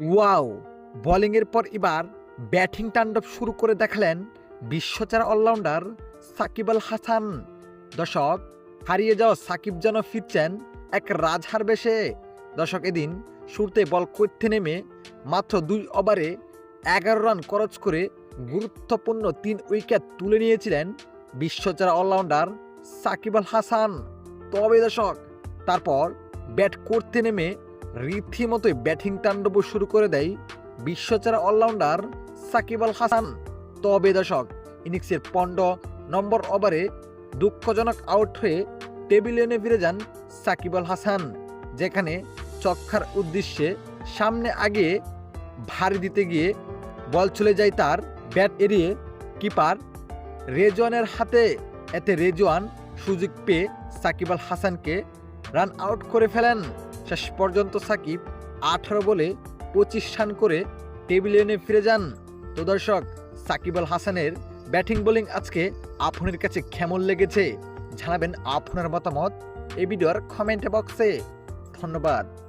Wow, বোলিংয়ের পর এবার ব্যাটিং তাণ্ডব শুরু করে দেখালেন বিশ্বচার অলরাউন্ডার সাকিব আল হাসান। দর্শক, হারিয়ে যাওয়া সাকিব যেন ফিরছেন এক রাজহার বেশে। দর্শক, এদিন শুরুতে বল করতে নেমে মাত্র দুই ওভারে এগারো রান খরচ করে গুরুত্বপূর্ণ তিন উইকেট তুলে নিয়েছিলেন বিশ্বচার অলরাউন্ডার সাকিব আল হাসান। তবে দর্শক, তারপর ব্যাট করতে নেমে রীতিমতোই ব্যাটিং তাণ্ডব শুরু করে দেয় বিশ্বচারা অলরাউন্ডার সাকিব আল হাসান। তবে দশক ইনিংসের পনেরো নম্বর ওভারে দুঃখজনক আউট হয়ে টেবিলে এনে ফিরে যান সাকিব আল হাসান, যেখানে চক্ষার উদ্দেশ্যে সামনে আগে ভারী দিতে গিয়ে বল চলে যায় তার ব্যাট এড়িয়ে কিপার রেজওয়ানের হাতে। এতে রেজওয়ান সুযোগ পেয়ে সাকিব আল হাসানকে রান আউট করে ফেলেন। শেষ পর্যন্ত সাকিব আঠারো বলে পঁচিশ রান করে টেবিল এনে ফিরে যান। তো দর্শক, সাকিব আল হাসানের ব্যাটিং বোলিং আজকে আপনার কাছে কেমন লেগেছে জানাবেন আপনার মতামত। এই ভিডিওর কমেন্ট বক্সে। ধন্যবাদ।